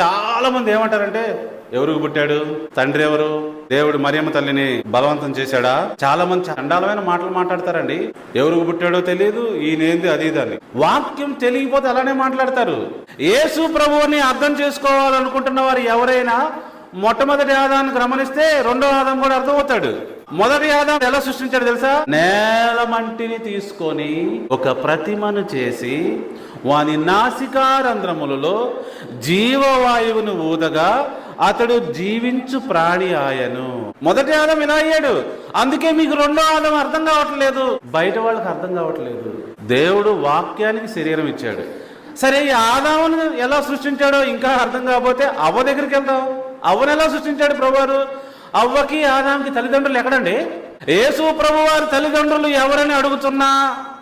చాలా మంది ఏమంటారంటే ఎవరికి పుట్టాడు? తండ్రి ఎవరు? దేవుడు మరియమ్మ తల్లిని బలవంతం చేశాడా? చాలా మంది చండాలమైన మాటలు మాట్లాడతారండి. ఎవరికి పుట్టాడో తెలియదు ఈయనేంది అది ఇది అని. వాక్యం తెలియకపోతే అలానే మాట్లాడతారు. యేసు ప్రభువుని అర్థం చేసుకోవాలనుకుంటున్న వారు ఎవరైనా మొట్టమొదటి ఆదాన్ని గమనిస్తే రెండో ఆదాం కూడా అర్థమవుతాడు. మొదటి ఆదాం ఎలా సృష్టించాడు తెలుసా? నేల మంటిని తీసుకొని ఒక ప్రతిమను చేసి వాని నాసికారంధ్రములలో జీవవాయువును ఊదగా అతడు జీవించు ప్రాణి ఆయను. మొదటి ఆదం ఇలా అయ్యాడు. అందుకే మీకు రెండో ఆదం అర్థం కావట్లేదు. బయట వాళ్ళకి అర్థం కావట్లేదు. దేవుడు వాక్యానికి శరీరం ఇచ్చాడు. సరే ఈ ఆదామును ఎలా సృష్టించాడో ఇంకా అర్థం కాకపోతే అవ్వ దగ్గరికి వెళ్దాం. అవ్వను ఎలా సృష్టించాడు ప్రభువారు? అవ్వకి ఆదాంకి తల్లిదండ్రులు ఎక్కడండి? యేసు ప్రభు వారి తల్లిదండ్రులు ఎవరని అడుగుతున్నా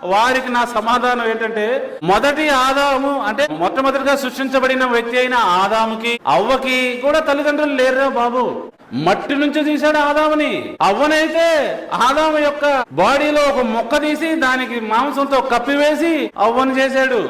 వారికి నా సమాధానం ఏంటంటే మొదటి ఆదాము అంటే మొట్టమొదటిగా సృష్టించబడిన వ్యక్తి అయిన ఆదాముకి అవ్వకి కూడా తల్లిదండ్రులు లేరురా బాబు. మట్టి నుంచి తీశాడు ఆదాముని. అవ్వనైతే ఆదాము యొక్క బాడీలో ఒక మొక్క తీసి దానికి మాంసంతో కప్పివేసి అవ్వను చేశాడు.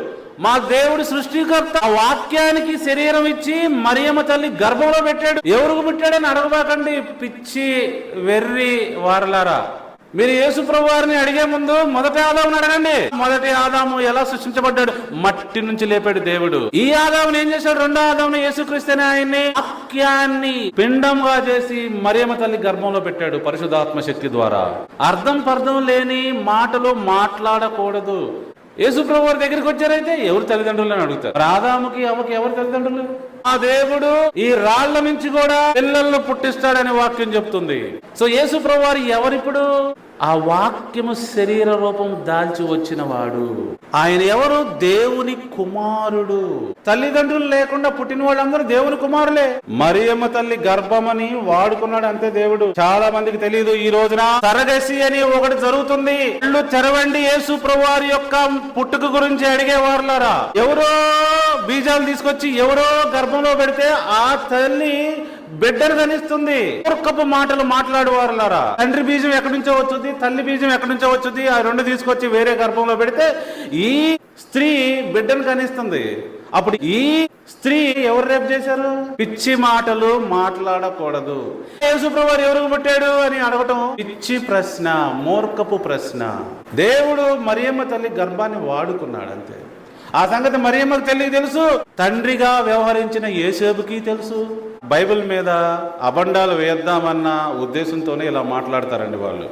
మా దేవుడు సృష్టికర్త. వాక్యానికి శరీరం ఇచ్చి మరియమ్మ తల్లి గర్భంలో పెట్టాడు. ఎవరికి పెట్టాడని అడగబాకండి పిచ్చి వెర్రి వారలారా. మీరు యేసు ప్రభువారిని అడిగే ముందు మొదటి ఆదాముని అడగండి. మొదటి ఆదాము ఎలా సృష్టించబడ్డాడు? మట్టి నుంచి లేపాడు దేవుడు. ఈ ఆదాముని ఏం చేశాడు? రెండో ఆదాముని యేసుక్రీస్తుని ఆయన్ని వాక్యాన్ని పిండంగా చేసి మరియమ్మ తల్లి గర్భంలో పెట్టాడు పరిశుధాత్మ శక్తి ద్వారా. అర్థం పర్థం లేని మాటలు మాట్లాడకూడదు. యేసుప్రభు వారి దగ్గరికి వచ్చారైతే ఎవరు తల్లిదండ్రులు అని అడుగుతారు? రాధాముకి అవ్వకి ఎవరు తల్లిదండ్రులు? ఆ దేవుడు ఈ రాళ్ళ నుంచి కూడా పిల్లలను పుట్టిస్తాడని వాక్యం చెప్తుంది. సో యేసు ప్రభువారు ఎవరిప్పుడు? ఆ వాక్యము శరీర రూపం దాల్చి వచ్చిన వాడు ఆయన ఎవరు? దేవుని కుమారుడు. తల్లిదండ్రులు లేకుండా పుట్టిన వాళ్ళందరూ దేవుని కుమారులే. మరియమ్మ తల్లి గర్భమని వాడుకున్నాడు అంతే దేవుడు. చాలా మందికి తెలియదు ఈ రోజున. తరగసి అని ఒకటి జరుగుతుంది. ఇళ్ళు తెరవండి యేసు ప్రభువారి యొక్క పుట్టుక గురించి అడిగే వారులారా ఎవరో బీజాలు తీసుకొచ్చి ఎవరో గర్భ గర్భంలో పెడితే ఆ తల్లి బిడ్డను కనిస్తుంది మూర్ఖపు మాటలు మాట్లాడేవారులారా. తండ్రి బీజం ఎక్కడి నుంచో వచ్చుద్ది తల్లి బీజం ఎక్కడి నుంచో వచ్చుద్ది ఆ రెండు తీసుకొచ్చి వేరే గర్భంలో పెడితే ఈ స్త్రీ బిడ్డను కనిస్తుంది అప్పుడు ఈ స్త్రీ ఎవరు రేపు చేశారు? పిచ్చి మాటలు మాట్లాడకూడదు. యేసుప్రభువారు ఎవరు పుట్టాడు అని అడగటం పిచ్చి ప్రశ్న మూర్ఖపు ప్రశ్న. దేవుడు మరియమ్మ తల్లి గర్భాన్ని వాడుకున్నాడు అంతే ఆ సంగతి మరియమ్మకు తెలియ తెలుసు? తండ్రిగా వ్యవహరించిన ఏసేపుకి తెలుసు. బైబిల్ మీద అబండాలు వేద్దామన్న ఉద్దేశంతోనే ఇలా మాట్లాడతారండి వాళ్ళు.